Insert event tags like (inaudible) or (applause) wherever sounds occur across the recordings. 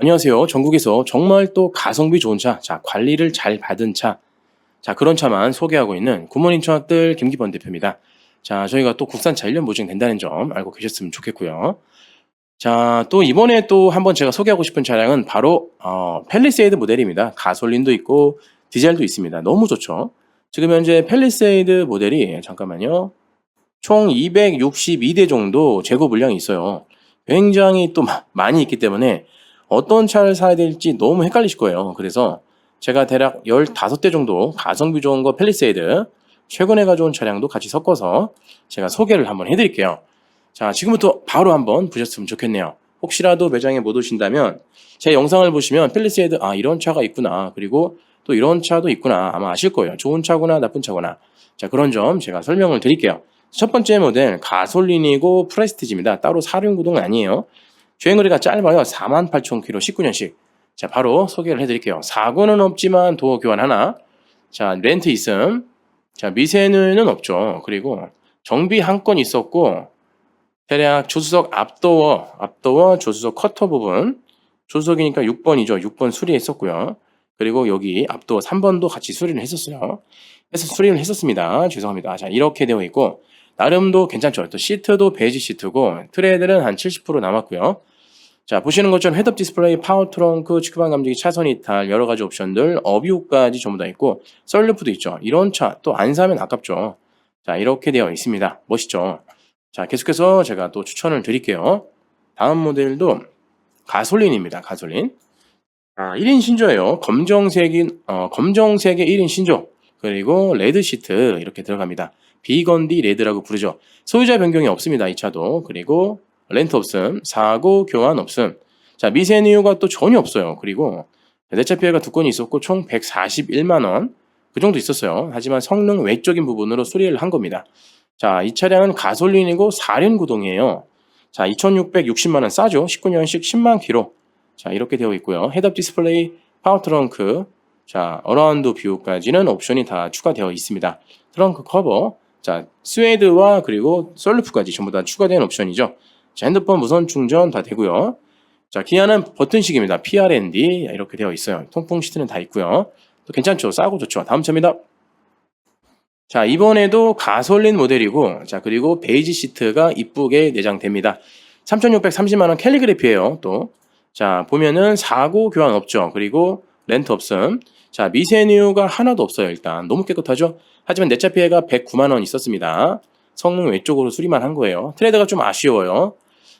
안녕하세요. 전국에서 정말 또 가성비 좋은 차, 자, 관리를 잘 받은 차, 자, 그런 차만 소개하고 있는 굿모닝 청학들 김기범 대표입니다. 자, 저희가 또 국산차 1년 보증 된다는 점 알고 계셨으면 좋겠고요. 자, 또 이번에 또 한번 제가 소개하고 싶은 차량은 바로 어, 펠리세이드 모델입니다. 가솔린도 있고 디젤도 있습니다. 너무 좋죠. 지금 현재 펠리세이드 모델이 잠깐만요. 총 262대 정도 재고 물량이 있어요. 굉장히 또 마- 많이 있기 때문에 어떤 차를 사야 될지 너무 헷갈리실 거예요. 그래서 제가 대략 15대 정도 가성비 좋은 거 펠리세이드 최근에 가져온 차량도 같이 섞어서 제가 소개를 한번 해드릴게요. 자, 지금부터 바로 한번 보셨으면 좋겠네요. 혹시라도 매장에 못 오신다면 제 영상을 보시면 펠리세이드 아 이런 차가 있구나 그리고 또 이런 차도 있구나 아마 아실 거예요. 좋은 차구나 나쁜 차구나. 자 그런 점 제가 설명을 드릴게요. 첫 번째 모델 가솔린이고 프레스티지입니다. 따로 사륜구동은 아니에요. 주행거리가 짧아요. 48,000km 19년식. 자 바로 소개를 해드릴게요. 사고는 없지만 도어 교환 하나. 자 렌트 있음. 자 미세는 없죠. 그리고 정비 한 건 있었고 대략 조수석 앞도어, 앞도어 조수석 커터 부분, 조수석이니까 6번이죠. 6번 수리했었고요. 그리고 여기 앞도어 3번도 같이 수리를 했었어요. 그래서 수리를 했었습니다. 죄송합니다. 자, 이렇게 되어 있고, 나름도 괜찮죠. 또 시트도 베이지 시트고, 트레들은 한 70% 남았고요. 자, 보시는 것처럼 헤드업 디스플레이, 파워 트렁크, 측방 감지기, 차선 이탈, 여러 가지 옵션들, 어뷰까지 전부 다 있고, 썰루프도 있죠. 이런 차 또 안 사면 아깝죠. 자, 이렇게 되어 있습니다. 멋있죠. 자, 계속해서 제가 또 추천을 드릴게요. 다음 모델도 가솔린입니다. 가솔린. 아, 1인 신조예요. 검정색인, 어, 검정색의 1인 신조. 그리고 레드 시트 이렇게 들어갑니다. 비건디 레드라고 부르죠. 소유자 변경이 없습니다. 이 차도. 그리고 렌트 없음, 사고 교환 없음. 자, 미세 이유가 또 전혀 없어요. 그리고 내차 피해가 두 건이 있었고 총 141만 원. 그 정도 있었어요. 하지만 성능 외적인 부분으로 수리를 한 겁니다. 자, 이 차량은 가솔린이고 4륜 구동이에요. 자, 2,660만 원 싸죠. 19년식 10만 킬로. 자, 이렇게 되어 있고요. 헤드업 디스플레이, 파워 트렁크, 자, 어라운드 뷰까지는 옵션이 다 추가되어 있습니다. 트렁크 커버, 자, 스웨드와 그리고 썰루프까지 전부 다 추가된 옵션이죠. 자, 핸드폰 무선 충전 다 되고요. 자, 기아는 버튼식입니다. PRND 이렇게 되어 있어요. 통풍 시트는 다 있고요. 또 괜찮죠? 싸고 좋죠. 다음 차입니다. 자, 이번에도 가솔린 모델이고, 자, 그리고 베이지 시트가 이쁘게 내장됩니다. 3,630만 원 캘리그래피예요 또. 자, 보면은 사고 교환 없죠. 그리고 렌트 없음. 자, 미세뉴가 하나도 없어요, 일단. 너무 깨끗하죠? 하지만 내차 피해가 109만원 있었습니다. 성능 외쪽으로 수리만 한 거예요. 트레드가 좀 아쉬워요.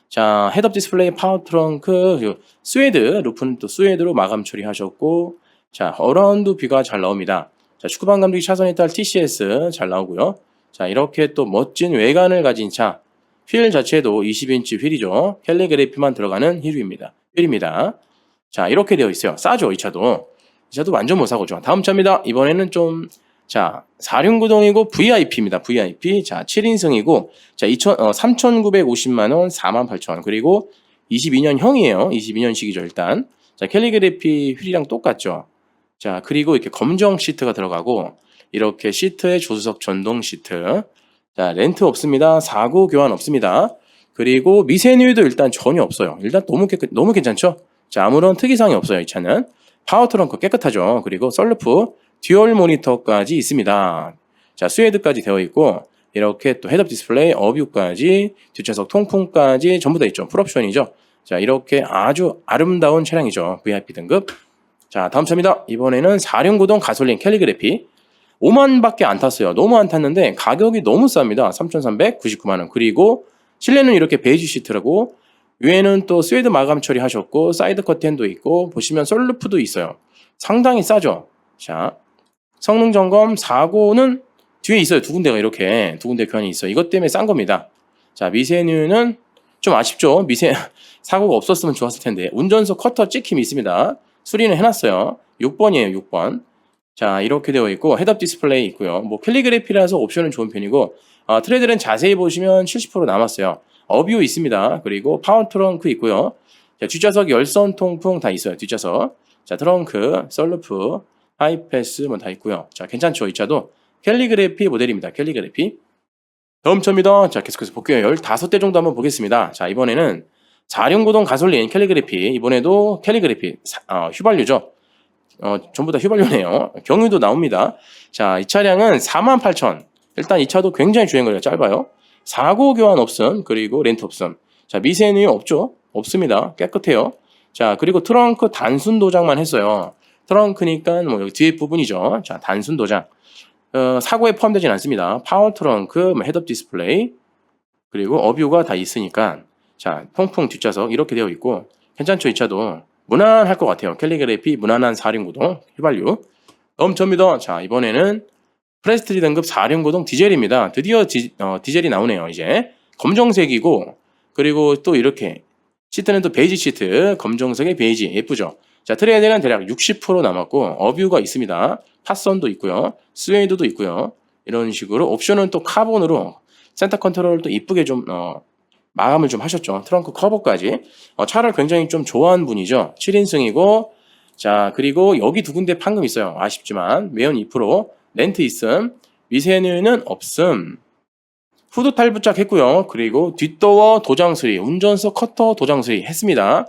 자, 헤드업 디스플레이, 파워 트렁크, 스웨드, 루프는 또 스웨드로 마감 처리하셨고, 자, 어라운드 뷰가 잘 나옵니다. 자, 축구방 감독이 차선 이탈 TCS 잘 나오고요. 자, 이렇게 또 멋진 외관을 가진 차. 휠 자체도 20인치 휠이죠. 캘리그래피만 들어가는 휠입니다. 휠입니다. 자, 이렇게 되어 있어요. 싸죠, 이 차도. 이 차도 완전 못 사고죠. 다음 차입니다. 이번에는 좀, 자, 4륜구동이고 VIP입니다. VIP. 자, 7인승이고, 자, 2천, 어, 3,950만원, 48,000원. 그리고 22년형이에요. 22년식이죠, 일단. 자, 캘리그래피 휠이랑 똑같죠. 자, 그리고 이렇게 검정 시트가 들어가고, 이렇게 시트에 조수석 전동 시트. 자, 렌트 없습니다. 사고 교환 없습니다. 그리고 미세누이도 일단 전혀 없어요. 일단 너무 깨끗, 너무 괜찮죠? 자, 아무런 특이사항이 없어요, 이 차는. 파워 트렁크 깨끗하죠. 그리고 썰루프, 듀얼 모니터까지 있습니다. 자, 스웨드까지 되어 있고, 이렇게 또 헤드업 디스플레이, 어뷰까지, 뒷좌석 통풍까지 전부 다 있죠. 풀옵션이죠. 자, 이렇게 아주 아름다운 차량이죠. VIP 등급. 자, 다음 차입니다. 이번에는 4륜구동 가솔린 캘리그래피. 5만밖에 안 탔어요. 너무 안 탔는데 가격이 너무 쌉니다. 3,399만 원. 그리고 실내는 이렇게 베이지 시트라고 위에는 또 스웨드 마감 처리하셨고 사이드 커튼도 있고 보시면 썰루프도 있어요. 상당히 싸죠. 자, 성능 점검 사고는 뒤에 있어요. 두 군데가 이렇게 두 군데 교환이 있어요. 이것 때문에 싼 겁니다. 자, 미세뉴는 좀 아쉽죠. 미세 (laughs) 사고가 없었으면 좋았을 텐데 운전석 커터 찍힘이 있습니다. 수리는 해놨어요. 6번이에요. 6번. 자 이렇게 되어 있고 헤드업 디스플레이 있고요. 뭐 캘리그래피라서 옵션은 좋은 편이고 아, 트레드는 자세히 보시면 70% 남았어요. 어뷰 있습니다. 그리고 파워 트렁크 있고요. 자, 뒷좌석 열선 통풍 다 있어요. 뒷좌석. 자 트렁크, 썰루프, 하이패스 뭐 다 있고요. 자 괜찮죠 이 차도 캘리그래피 모델입니다. 캘리그래피. 다음 차입니다. 자 계속해서 볼게요. 15대 정도 한번 보겠습니다. 자 이번에는 4륜구동 가솔린 캘리그래피 이번에도 캘리그래피 사- 어, 휘발유죠. 어, 전부 다 휘발유네요. 경유도 나옵니다. 자, 이 차량은 48,000. 일단 이 차도 굉장히 주행거리가 짧아요. 사고 교환 없음, 그리고 렌트 없음. 자, 미세누이 없죠? 없습니다. 깨끗해요. 자, 그리고 트렁크 단순 도장만 했어요. 트렁크니까 뭐 여기 뒤에 부분이죠. 자, 단순 도장. 어, 사고에 포함되진 않습니다. 파워 트렁크, 뭐 헤드업 디스플레이, 그리고 어뷰가 다 있으니까 자, 통풍 뒷좌석 이렇게 되어 있고 괜찮죠? 이 차도 무난할 것 같아요. 캘리그래피 무난한 4륜구동 휘발유 넘쳐입니다. 자, 이번에는 프레스티지 등급 4륜 구동 디젤입니다. 드디어 디, 어, 디젤이 나오네요. 이제 검정색이고 그리고 또 이렇게 시트는 또 베이지 시트 검정색의 베이지 예쁘죠? 자, 트레이드는 대략 60% 남았고 어뷰가 있습니다. 팟선도 있고요. 스웨이드도 있고요. 이런 식으로 옵션은 또 카본으로 센터 컨트롤을 또 이쁘게 좀 어, 마감을 좀 하셨죠. 트렁크 커버까지. 어, 차를 굉장히 좀 좋아하는 분이죠. 7인승이고 자 그리고 여기 두 군데 판금 있어요. 아쉽지만 매연 2% 렌트 있음 미세누는 없음 후드 탈부착 했고요. 그리고 뒷도어 도장 수리 운전석 커터 도장 수리 했습니다.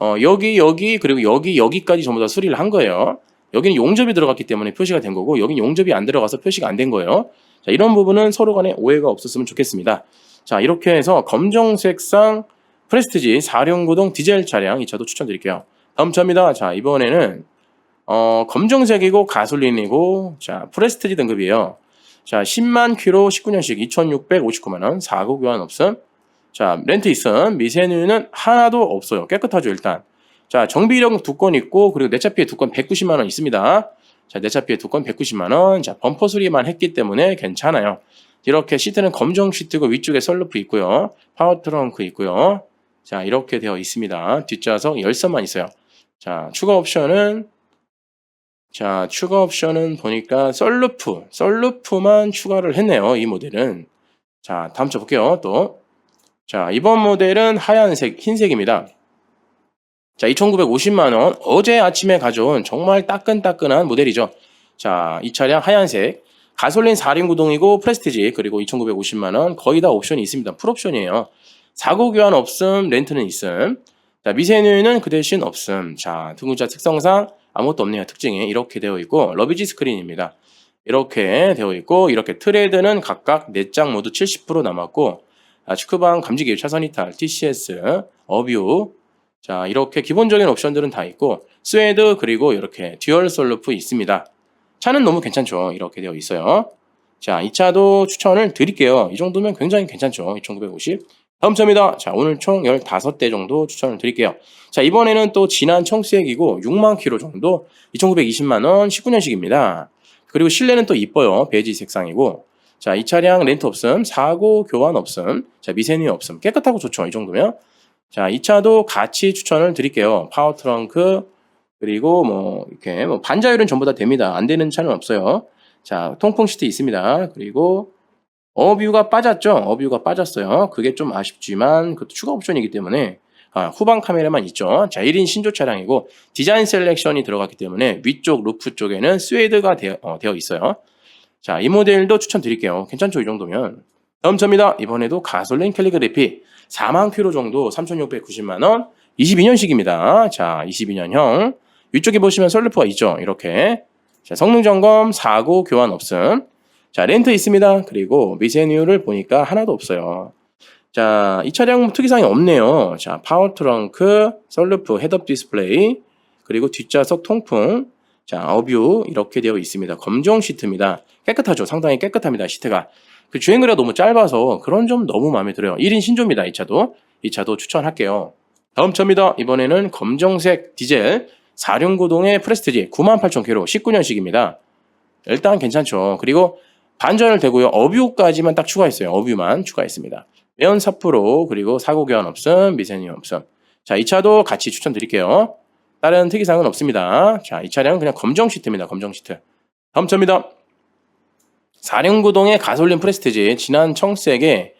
어, 여기 여기 그리고 여기 여기까지 전부 다 수리를 한 거예요. 여기는 용접이 들어갔기 때문에 표시가 된 거고 여기는 용접이 안 들어가서 표시가 안 된 거예요. 자, 이런 부분은 서로 간에 오해가 없었으면 좋겠습니다. 자, 이렇게 해서 검정색상 프레스티지 4륜구동 디젤 차량 이 차도 추천드릴게요. 다음 차입니다. 자, 이번에는 어, 검정색이고 가솔린이고 자, 프레스티지 등급이에요. 자, 10만 킬로 19년식 2,659만 원, 사고 교환 없음. 자, 렌트 있음. 미세누는 하나도 없어요. 깨끗하죠, 일단. 자, 정비력 두 건 있고 그리고 내차 피해 두 건 190만 원 있습니다. 자, 내차 피해 두 건 190만 원. 자, 범퍼 수리만 했기 때문에 괜찮아요. 이렇게 시트는 검정 시트고 위쪽에 썰루프 있고요. 파워 트렁크 있고요. 자, 이렇게 되어 있습니다. 뒷좌석 열선만 있어요. 자, 추가 옵션은 자, 추가 옵션은 보니까 썰루프, 썰루프만 추가를 했네요. 이 모델은. 자, 다음 차 볼게요. 또. 자, 이번 모델은 하얀색, 흰색입니다. 자, 2,950만 원. 어제 아침에 가져온 정말 따끈따끈한 모델이죠. 자, 이 차량 하얀색. 가솔린 4륜 구동이고 프레스티지 그리고 2,950만 원. 거의 다 옵션이 있습니다. 풀옵션이에요. 사고 교환 없음, 렌트는 있음. 자, 미세누이는 그 대신 없음. 자, 등급자 특성상 아무것도 없네요. 특징이 이렇게 되어 있고 러비지 스크린입니다. 이렇게 되어 있고 이렇게 트레드는 각각 4장 모두 70% 남았고 아, 축구방 감지기 차선 이탈, TCS, 어뷰 자 이렇게 기본적인 옵션들은 다 있고 스웨드 그리고 이렇게 듀얼 솔루프 있습니다. 차는 너무 괜찮죠. 이렇게 되어 있어요. 자, 이 차도 추천을 드릴게요. 이 정도면 굉장히 괜찮죠. 2950. 다음 차입니다. 자, 오늘 총 15대 정도 추천을 드릴게요. 자, 이번에는 또 진한 청수액이고 6만 킬로 정도 2,920만 원 19년식입니다. 그리고 실내는 또 이뻐요. 베이지 색상이고. 자, 이 차량 렌트 없음, 사고 교환 없음, 자, 미세누이 없음. 깨끗하고 좋죠. 이 정도면. 자, 이 차도 같이 추천을 드릴게요. 파워 트렁크, 그리고 뭐, 이렇게, 뭐, 반자율은 전부 다 됩니다. 안 되는 차는 없어요. 자, 통풍 시트 있습니다. 그리고 어뷰가 빠졌죠? 어뷰가 빠졌어요. 그게 좀 아쉽지만 그것도 추가 옵션이기 때문에 아, 후방 카메라만 있죠. 자, 1인 신조 차량이고 디자인 셀렉션이 들어갔기 때문에 위쪽 루프 쪽에는 스웨이드가 되어, 어, 되어 있어요. 자, 이 모델도 추천드릴게요. 괜찮죠? 이 정도면. 다음 차입니다. 이번에도 가솔린 캘리그래피 4만 킬로 정도 3,690만 원 22년식입니다. 자, 22년형. 위쪽에 보시면 썰루프가 있죠. 이렇게. 자, 성능 점검, 사고, 교환 없음. 자, 렌트 있습니다. 그리고 미세뉴를 보니까 하나도 없어요. 자, 이 차량 특이사항이 없네요. 자, 파워 트렁크, 썰루프, 헤드업 디스플레이, 그리고 뒷좌석 통풍, 자, 어뷰 이렇게 되어 있습니다. 검정 시트입니다. 깨끗하죠. 상당히 깨끗합니다. 시트가. 그 주행거리가 너무 짧아서 그런 점 너무 마음에 들어요. 1인 신조입니다. 이 차도. 이 차도 추천할게요. 다음 차입니다. 이번에는 검정색 디젤 4륜구동의 프레스티지 98,000km 19년식입니다. 일단 괜찮죠. 그리고 반전을 대고요. 어뷰까지만 딱 추가했어요. 어뷰만 추가했습니다. 매연 4% 그리고 사고 교환 없음, 미세누이 없음. 자, 이 차도 같이 추천드릴게요. 다른 특이사항은 없습니다. 자, 이 차량은 그냥 검정 시트입니다. 검정 시트. 다음 차입니다. 4륜구동의 가솔린 프레스티지 진한 청색의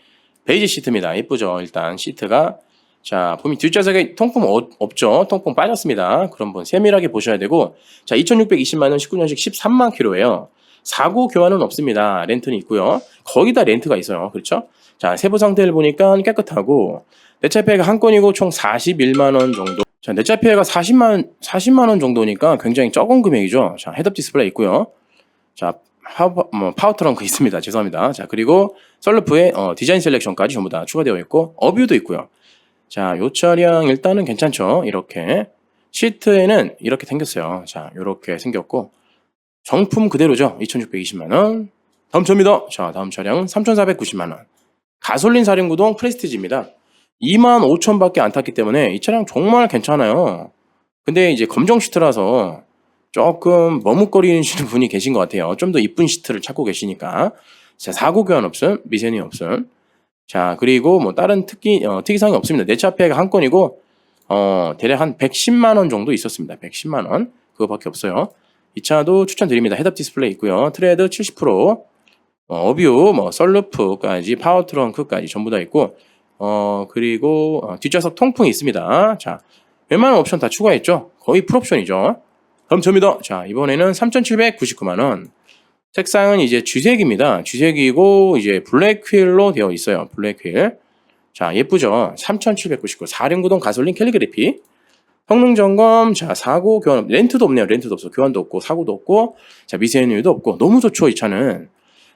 베이지 시트입니다. 예쁘죠? 일단 시트가 자, 보면 뒷좌석에 통풍 어- 없죠? 통풍 빠졌습니다. 그럼 분 세밀하게 보셔야 되고 자, 2,620만 원 19년식 13만 킬로예요. 사고 교환은 없습니다. 렌트는 있고요. 거기다 렌트가 있어요. 그렇죠? 자, 세부 상태를 보니까 깨끗하고 내차 피해가 한 건이고 총 41만 원 정도. 자, 내차 피해가 40만 40만 원 정도니까 굉장히 적은 금액이죠. 자, 헤드업 디스플레이 있고요. 자, 파워, 뭐, 파워 트렁크 있습니다. 죄송합니다. 자, 그리고 썰루프에 어, 디자인 셀렉션까지 전부 다 추가되어 있고 어뷰도 있고요. 자, 요 차량 일단은 괜찮죠. 이렇게 시트에는 이렇게 생겼어요. 자, 이렇게 생겼고 정품 그대로죠. 2,620만 원. 다음 차입니다. 자, 다음 차량은 3,490만 원. 가솔린 사륜구동 프레스티지입니다. 2만 5천밖에 안 탔기 때문에 이 차량 정말 괜찮아요. 근데 이제 검정 시트라서 조금 머뭇거리시는 분이 계신 것 같아요. 좀 더 이쁜 시트를 찾고 계시니까. 자, 사고 교환 없음, 미세이 없음. 자, 그리고 뭐 다른 특기, 어, 특이사항이 없습니다. 내차 피해가 한 건이고, 어, 대략 한 110만 원 정도 있었습니다. 110만 원. 그거밖에 없어요. 이 차도 추천드립니다. 헤드업 디스플레이 있고요. 트레드 70%, 어, 어뷰, 뭐 썰루프까지 파워 트렁크까지 전부 다 있고, 어, 그리고 어, 뒷좌석 통풍이 있습니다. 자, 웬만한 옵션 다 추가했죠. 거의 풀옵션이죠. 차입니다. 자, 이번에는 3,799만 원. 색상은 이제 쥐색입니다. 쥐색이고 이제 블랙 휠로 되어 있어요. 블랙 휠. 자, 예쁘죠? 3,799. 4륜구동 가솔린 캘리그래피. 성능 점검, 자, 사고, 교환, 렌트도 없네요. 렌트도 없어. 교환도 없고, 사고도 없고, 자, 미세누유도 없고. 너무 좋죠, 이 차는.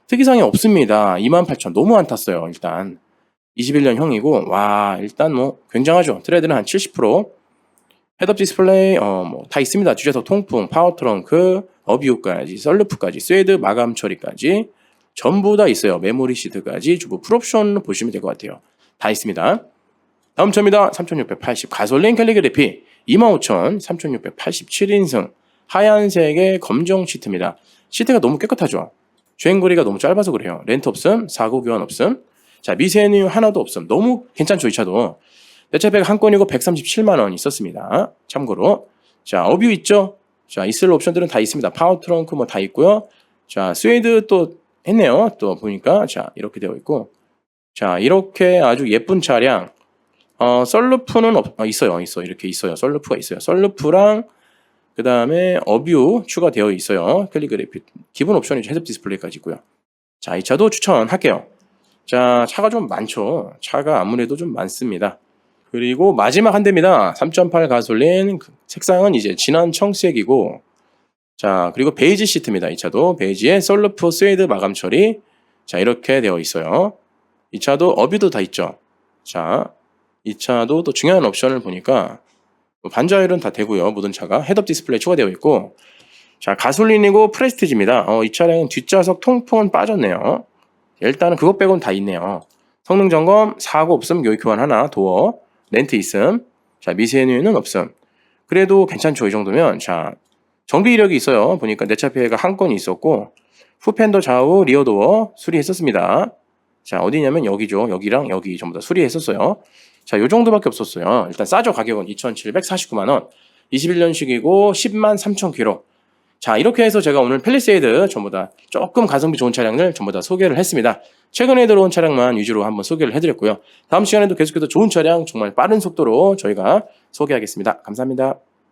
특이사항이 없습니다. 28,000. 너무 안 탔어요, 일단. 21년 형이고, 와, 일단 뭐, 굉장하죠. 트레드는 한 70%. 헤드업 디스플레이, 어, 뭐, 다 있습니다. 주제석 통풍, 파워 트렁크, 어뷰까지, 썰루프까지, 스웨드 마감 처리까지. 전부 다 있어요. 메모리 시트까지. 주부 풀옵션로 보시면 될 것 같아요. 다 있습니다. 다음 차입니다. 3680 가솔린 캘리그래피 25,000 3687인승 하얀색의 검정 시트입니다. 시트가 너무 깨끗하죠. 주행거리가 너무 짧아서 그래요. 렌트 없음, 사고 교환 없음. 자 미세누 하나도 없음. 너무 괜찮죠 이 차도. 배가 한 건이고 137만 원 있었습니다. 참고로 자 어뷰 있죠. 자 있을 옵션들은 다 있습니다. 파워 트렁크 뭐 다 있고요. 자 스웨이드 또 했네요. 또 보니까 자 이렇게 되어 있고 자 이렇게 아주 예쁜 차량 어 썰루프는 없, 아, 있어요 있어. 이렇게 있어요. 썰루프가 있어요. 썰루프랑 그 다음에 어뷰 추가되어 있어요. 캘리그래피. 기본 옵션이 헤드업 디스플레이까지 있고요. 자 이 차도 추천할게요. 자 차가 좀 많죠. 차가 아무래도 좀 많습니다. 그리고 마지막 한 대입니다. 3.8 가솔린. 그 색상은 이제 진한 청색이고. 자 그리고 베이지 시트입니다 이 차도. 베이지에 썰루프 스웨이드 마감 처리. 자 이렇게 되어 있어요. 이 차도 어뷰도 다 있죠. 자 이 차도 또 중요한 옵션을 보니까 뭐 반자율은 다 되고요. 모든 차가. 헤드업 디스플레이 추가되어 있고. 자 가솔린이고 프레스티지입니다. 어, 이 차량은 뒷좌석 통풍은 빠졌네요. 일단은 그것 빼고는 다 있네요. 성능 점검 사고 없음 요일 교환 하나 도어 렌트 있음. 자 미세누유는 없음. 그래도 괜찮죠 이 정도면. 자 정비 이력이 있어요. 보니까 내차 피해가 한 건이 있었고 후펜더 좌우 리어 도어 수리했었습니다. 자 어디냐면 여기죠. 여기랑 여기 전부 다 수리했었어요 자, 요 정도밖에 없었어요. 일단 싸죠. 가격은 2,749만 원. 21년식이고 10만 3천 킬로. 자, 이렇게 해서 제가 오늘 펠리세이드 전부 다 조금 가성비 좋은 차량을 전부 다 소개를 했습니다. 최근에 들어온 차량만 위주로 한번 소개를 해드렸고요. 다음 시간에도 계속해서 좋은 차량 정말 빠른 속도로 저희가 소개하겠습니다. 감사합니다.